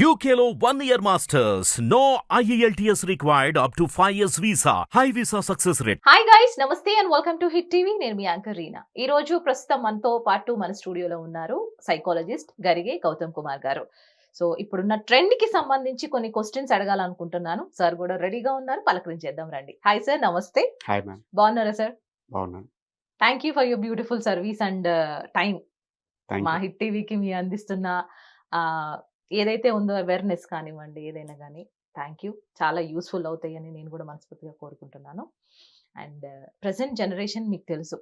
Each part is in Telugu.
One year masters. No E IELTS required up to 5 years visa. High visa success rate. Hi guys నమస్తే and welcome to Hit TV నేను మీ యాంకర్ రీనా. ఈ రోజు ప్రస్తుతం మనతో పాటు మన స్టూడియోలో ఉన్నారు సైకాలజిస్ట్ గరిగే గౌతమ్ కుమార్ గారు. సో ఇప్పుడున్న ట్రెండ్కి సంబంధించి కొన్ని క్వశ్చన్స్ అడగాలనుకుంటున్నాను. సార్ కూడా రెడీగా ఉన్నారు. పలకరించేద్దాం రండి. హాయ్ సార్ నమస్తే హాయ్ మ్యామ్ బాగున్నారా సార్ బాగున్నాను. Thank you for your beautiful service and time మా హిట్ టీవీకి మీ అందిస్తున్న ఏదైతే ఉందో అవేర్నెస్ కానివ్వండి ఏదైనా కానీ థ్యాంక్ యూ చాలా యూస్ఫుల్ అవుతాయని నేను కూడా మనస్ఫూర్తిగా కోరుకుంటున్నాను. అండ్ uh, ప్రజెంట్ జనరేషన్ మీకు తెలుసు.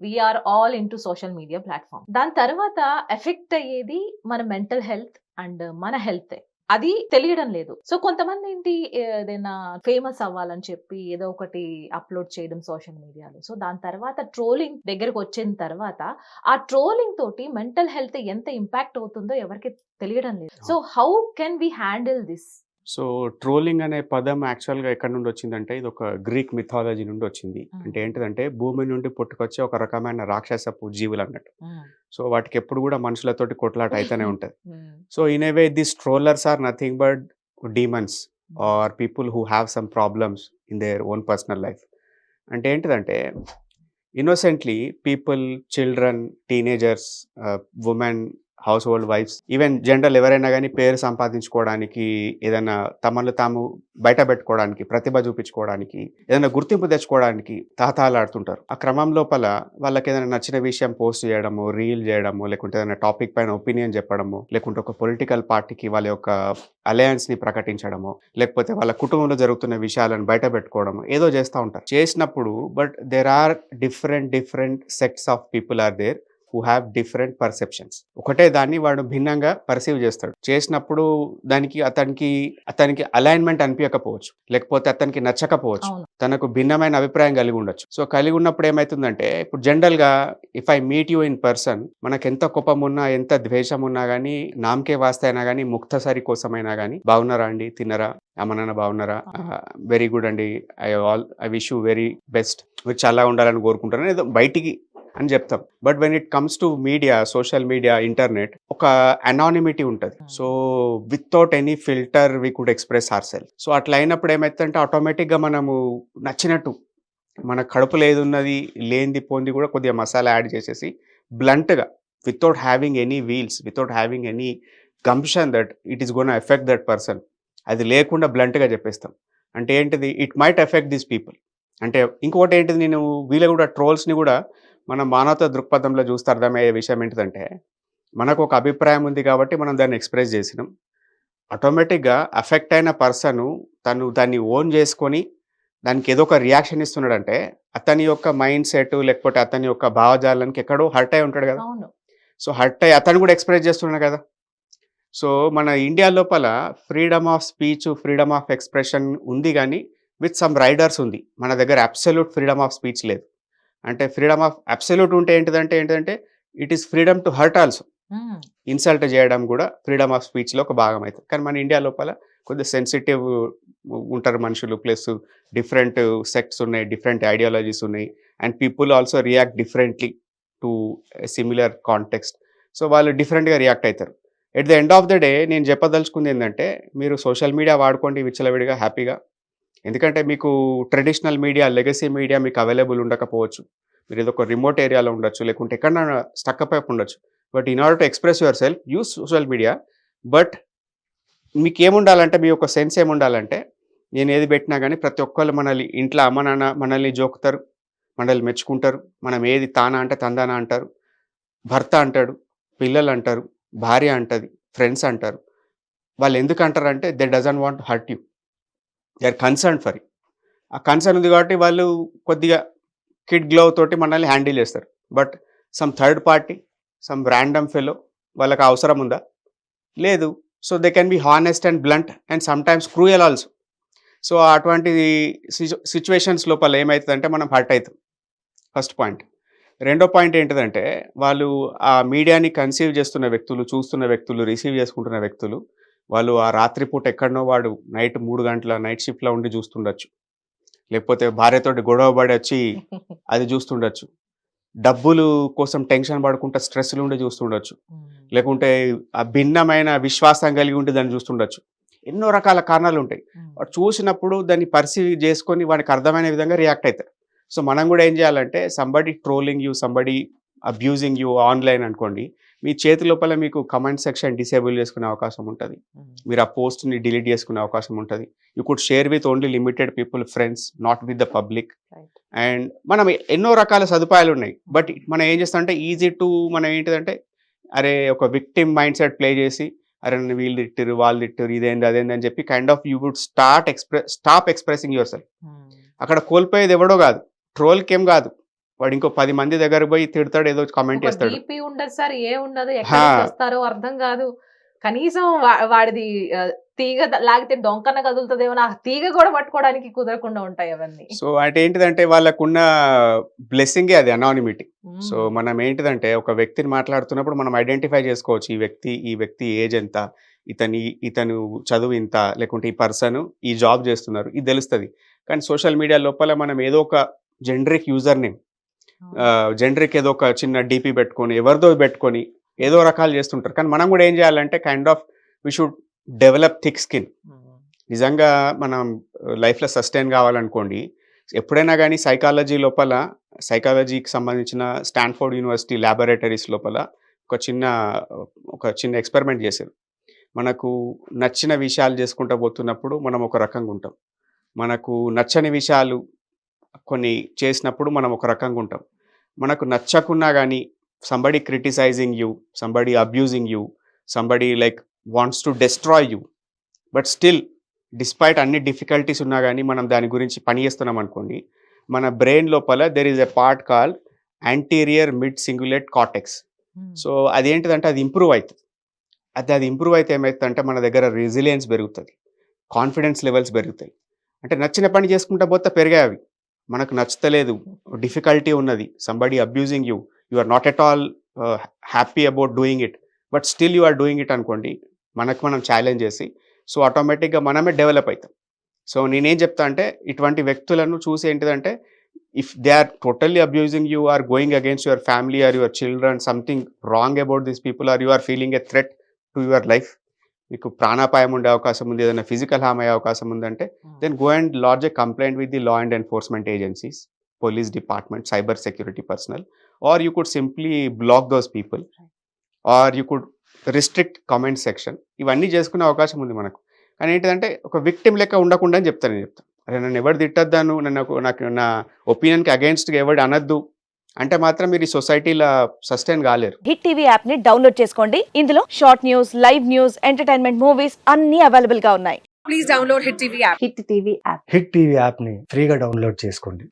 We are all into social media platform దాని తర్వాత ఎఫెక్ట్ అయ్యేది మన మెంటల్ హెల్త్ అండ్ మన హెల్తే అది తెలియడం లేదు. సో కొంతమంది ఏంటి ఏదైనా ఫేమస్ అవ్వాలని చెప్పి ఏదో ఒకటి అప్లోడ్ చేయడం సోషల్ మీడియాలో. సో దాని తర్వాత ట్రోలింగ్ దగ్గరకు వచ్చిన తర్వాత ఆ ట్రోలింగ్ తోటి మెంటల్ హెల్త్ ఎంత ఇంపాక్ట్ అవుతుందో ఎవరికి తెలియడం లేదు. So how can we handle this? So trolling అనే పదం యాక్చువల్గా ఎక్కడి నుండి వచ్చిందంటే ఇది ఒక గ్రీక్ మిథాలజీ నుండి వచ్చింది. అంటే ఏంటిదంటే భూమి నుండి పుట్టుకొచ్చే ఒక రకమైన రాక్షసపు జీవులు అన్నట్టు సో వాటికి ఎప్పుడు కూడా మనుషులతోటి కొట్లాట అయితేనే ఉంటుంది. So in a way this trollers are nothing but demons are people who have some problems in their own personal life అంటే ఏంటిదంటే innocently people children teenagers women household wives even general ఎవరైనా కానీ పేరు సంపాదించుకోవడానికి ఏదైనా తమను తాము బయట పెట్టుకోవడానికి ప్రతిభ చూపించుకోవడానికి ఏదైనా గుర్తింపు తెచ్చుకోవడానికి తాతాలాడుతుంటారు ఆ క్రమం లోపల వాళ్ళకి ఏదైనా నచ్చిన విషయం పోస్ట్ చేయడము రీల్ చేయడము లేకుంటే ఏదైనా టాపిక్ పైన ఒపీనియన్ చెప్పడము లేకుంటే ఒక పొలిటికల్ పార్టీకి వాళ్ళ యొక్క అలయన్స్ని ప్రకటించడము లేకపోతే వాళ్ళ కుటుంబంలో జరుగుతున్న విషయాలను బయట పెట్టుకోవడము ఏదో చేస్తూ ఉంటారు. చేసినప్పుడు but there are different different sets of people are there who have different perceptions ఒకటే దాన్ని వాడు భిన్నంగా పర్సీవ్ చేస్తాడు. చేసినప్పుడు దానికి అతనికి అతనికి అలైన్మెంట్ అనిపించకపోవచ్చు. లేకపోతే అతనికి నచ్చకపోవచ్చు. తనకు భిన్నమైన అభిప్రాయం కలిగి ఉండొచ్చు. సో కలిగి ఉన్నప్పుడు ఏమవుతుందంటే ఇప్పుడు జనరల్గా if I meet you in person మనకు ఎంత కోపం ఉన్నా ఎంత ద్వేషం ఉన్నా కానీ నామకే వాస్తే అయినా కానీ ముక్తసరి కోసమైనా కానీ బాగున్నారా అండి? తిన్నరా? అమ్మనాన్న బాగున్నారా వెరీ గుడ్ అండి. I all I wish you very best మీరు చాలా ఉండాలని కోరుకుంటారని ఏదో బయటికి అని చెప్తాం. But when it comes to media social media internet ఒక అనానిమిటీ ఉంటుంది. So without any filter we could express our self so అట్లా అయినప్పుడు ఏమవుతుందంటే ఆటోమేటిక్గా మనము నచ్చినట్టు మన కడుపులో ఏది ఉన్నది లేనిది పోంది కూడా కొద్దిగా మసాలా యాడ్ చేసేసి బ్లంట్గా without having any wheels without having any compunction that it is gone effect that person అది లేకుండా బ్లంట్గా చెప్పేస్తాం. అంటే ఏంటిది? It might effect this people అంటే ఇంకొకటి ఏంటిది? నేను వీళ్ళ కూడా ట్రోల్స్ని కూడా మన మానవత దృక్పథంలో చూస్తే అర్థమయ్యే విషయం ఏంటిదంటే మనకు ఒక అభిప్రాయం ఉంది కాబట్టి మనం దాన్ని ఎక్స్ప్రెస్ చేసినాం. ఆటోమేటిక్గా అఫెక్ట్ అయిన పర్సన్ తను దాన్ని ఓన్ చేసుకొని దానికి ఏదో ఒక రియాక్షన్ ఇస్తున్నాడంటే అతని యొక్క మైండ్ సెట్ లేకపోతే అతని యొక్క భావజాలానికి ఎక్కడో హర్ట్ అయి ఉంటాడు కదా. సో హర్ట్ అయ్యి అతను కూడా ఎక్స్ప్రెస్ చేస్తున్నాడు కదా. సో మన ఇండియా లోపల freedom of speech freedom of expression ఉంది కానీ విత్ సమ్ రైడర్స్ ఉంది. మన దగ్గర అబ్సల్యూట్ ఫ్రీడమ్ ఆఫ్ స్పీచ్ లేదు. అంటే ఫ్రీడమ్ ఆఫ్ అబ్సల్యూట్ ఉంటే ఏంటిదంటే ఏంటంటే it is freedom to hurt also. Insult చేయడం కూడా ఫ్రీడమ్ ఆఫ్ స్పీచ్లో ఒక భాగం అవుతుంది కానీ మన ఇండియా లోపల కొద్దిగా సెన్సిటివ్ ఉంటారు మనుషులు ప్లస్ డిఫరెంట్ సెక్ట్స్ ఉన్నాయి డిఫరెంట్ ఐడియాలజీస్ ఉన్నాయి. And people also react differently to similar context. So వాళ్ళు డిఫరెంట్గా రియాక్ట్ అవుతారు at the end of the day నేను చెప్పదలుచుకుంది ఏంటంటే మీరు సోషల్ మీడియా వాడుకోండి విచ్చలవిడిగా హ్యాపీగా. ఎందుకంటే మీకు ట్రెడిషనల్ మీడియా లెగసీ మీడియా మీకు అవైలబుల్ ఉండకపోవచ్చు. మీరు ఏదో ఒక రిమోట్ ఏరియాలో ఉండొచ్చు లేకుంటే ఎక్కడైనా స్టక్ అప్ ఉండొచ్చు. But in order to express yourself use social media. But మీకు ఏముండాలంటే మీ యొక్క సెన్స్ ఏముండాలంటే నేను ఏది పెట్టినా కానీ ప్రతి ఒక్కళ్ళు మనల్ని ఇంట్లో అమ్మ నాన్న మనల్ని జోకుతారు మనల్ని మెచ్చుకుంటారు. మనం ఏది తానా అంటే తందానా అంటారు. భర్త అంటాడు పిల్లలు అంటారు భార్య అంటది ఫ్రెండ్స్ అంటారు. వాళ్ళు ఎందుకు అంటారంటే they doesn't want hurt you they are concern for ఆ కన్సర్న్ ఉంది కాబట్టి వాళ్ళు కొద్దిగా కిడ్ గ్లవ్ తోటి మనల్ని హ్యాండిల్ చేస్తారు. But some third party some random fellow వాళ్ళకి అవసరం ఉందా? లేదు. So they can be honest and blunt and sometimes cruel also so అటువంటి సిచ్యువేషన్స్ లోపల ఏమవుతుందంటే మనం హర్ట్ అవుతాం. ఫస్ట్ పాయింట్ రెండో పాయింట్ ఏంటిదంటే వాళ్ళు ఆ మీడియాని కన్సీవ్ చేస్తున్న వ్యక్తులు చూస్తున్న వ్యక్తులు రిసీవ్ చేసుకుంటున్న వ్యక్తులు వాళ్ళు ఆ రాత్రిపూట ఎక్కడనో వాడు నైట్ మూడు గంటల నైట్ షిఫ్ట్లో ఉండి చూస్తుండొచ్చు. లేకపోతే భార్యతోటి గొడవ పడి వచ్చి అది చూస్తుండొచ్చు. డబ్బులు కోసం టెన్షన్ పడుకుంటా స్ట్రెస్లు ఉండి చూస్తుండొచ్చు. లేకుంటే ఆ భిన్నమైన విశ్వాసం కలిగి ఉండి దాన్ని చూస్తుండొచ్చు. ఎన్నో రకాల కారణాలు ఉంటాయి. వాడు చూసినప్పుడు దాన్ని పర్సీవ్ చేసుకొని వాడికి అర్థమైన విధంగా రియాక్ట్ అవుతారు సో మనం కూడా ఏం చేయాలంటే somebody trolling you somebody abusing you online అనుకోండి మీ చేతి లోపల మీకు కమెంట్ సెక్షన్ డిసేబుల్ చేసుకునే అవకాశం ఉంటుంది. మీరు ఆ పోస్ట్ని డిలీట్ చేసుకునే అవకాశం ఉంటుంది. You could share with only limited people friends not with the public. And మనం ఎన్నో రకాల సదుపాయాలు ఉన్నాయి. బట్ మనం ఏం చేస్తామంటే ఈజీ టు మనం ఏంటిదంటే అరే ఒక విక్టిమ్ మైండ్ సెట్ ప్లే చేసి అరే వీళ్ళు తిట్టారు వాళ్ళు తిట్టారు ఇదేంది అదేంది అని చెప్పి kind of you would start express stop expressing yourself అక్కడ కోల్పోయేది ఎవడో కాదు. ట్రోల్కి ఏం కాదు. వాడు ఇంకో పది మంది దగ్గర పోయి తిడతాడు ఏదో కామెంట్ చేస్తాడు. ఉండదు సార్ ఏ ఉండదు వస్తారో అర్థం కాదు. కనీసం వాడిది తీగ లాగితే డొంకన కదులుతుందేమో ఆ తీగ కూడా పట్టుకోవడానికి కుదరకుండా ఉంటాయి అవన్నీ. సో అంటే ఏంటిదంటే వాళ్ళకున్న బ్లెస్సింగే అది అనానిమిటీ సో మనం ఏంటిదంటే ఒక వ్యక్తిని మాట్లాడుతున్నప్పుడు మనం ఐడెంటిఫై చేసుకోవచ్చు ఈ వ్యక్తి ఈ వ్యక్తి ఏజ్ ఎంత ఇతని ఇతను చదువు ఇంత లేకుంటే ఈ పర్సన్ ఈ జాబ్ చేస్తున్నారు ఇది తెలుస్తుంది. కానీ సోషల్ మీడియా లోపల మనం ఏదో ఒక జెనరిక్ యూజర్ నేమ్ జెనరిక్ ఏదో ఒక చిన్న డీపీ పెట్టుకొని ఎవరిదో పెట్టుకొని ఏదో రకాలు చేస్తుంటారు. కానీ మనం కూడా ఏం చేయాలంటే kind of we should develop thick skin నిజంగా మనం లైఫ్లో సస్టైన్ కావాలనుకోండి ఎప్పుడైనా కానీ సైకాలజీ లోపల సైకాలజీకి సంబంధించిన స్టాన్ఫోర్డ్ యూనివర్సిటీ ల్యాబొరేటరీస్ లోపల ఒక చిన్న ఒక చిన్న ఎక్స్పెరిమెంట్ చేశారు. మనకు నచ్చిన విషయాలు చేసుకుంటూ పోతున్నప్పుడు మనం ఒక రకంగా ఉంటాం. మనకు నచ్చని విషయాలు కొన్ని చేసినప్పుడు మనం ఒక రకంగా ఉంటాం. మనకు నచ్చకున్నా కానీ somebody criticizing you somebody abusing you somebody like wants to destroy you but still despite అన్ని డిఫికల్టీస్ ఉన్నా కానీ మనం దాని గురించి పని చేస్తున్నాం అనుకోండి మన బ్రెయిన్ లోపల there is a part call anterior mid cingulate cortex so అదేంటిదంటే అది ఇంప్రూవ్ అవుతుంది అది అది ఇంప్రూవ్ అయితే ఏమవుతుందంటే మన దగ్గర రెసిలియన్స్ పెరుగుతుంది. కాన్ఫిడెన్స్ లెవెల్స్ పెరుగుతాయి. అంటే నచ్చిన పని చేసుకుంటా పోతే పెరిగాయి అవి. మనకు నచ్చతలేదు. డిఫికల్టీ ఉన్నది. Somebody abusing you you are not at all happy about doing it but still you are doing it అనుకోండి. మనకు మనం ఛాలెంజ్ చేసి. సో ఆటోమేటిక్గా మనమే డెవలప్ అవుతాం. సో నేనేం చెప్తా అంటే ఇటువంటి వ్యక్తులను చూసి ఏంటిదంటే if they are totally abusing you or going against your family or your children something wrong about these people or you are feeling a threat to your life మీకు ప్రాణాపాయం ఉండే అవకాశం ఉంది ఏదైనా ఫిజికల్ హామ్ అయ్యే అవకాశం ఉందంటే then go and lodge a complaint with the law and enforcement agencies police department cyber security personnel or you could simply block those people or you could restrict comment section ఇవన్నీ చేసుకునే అవకాశం ఉంది మనకు. కానీ ఏంటంటే ఒక విక్టిమ్ లెక్క ఉండకుండా అని చెప్తాను నేను చెప్తాను. అరే నన్ను ఎవరు తిట్టద్దాను నన్ను నాకు నా ఒపీనియన్కి అగేన్స్ట్గా ఎవరు అనద్దు అంటే మాత్రం మీరు ఈ సొసైటీలో సస్టైన్ కాలేరు. హిట్ టీవీ యాప్ని డౌన్లోడ్ చేసుకోండి. ఇందులో short news live news entertainment movies అన్ని అవైలబుల్గా ఉన్నాయి. please download Hit TV app. Hit TV app. Hit TV యాప్ని ఫ్రీగా డౌన్లోడ్ చేసుకోండి.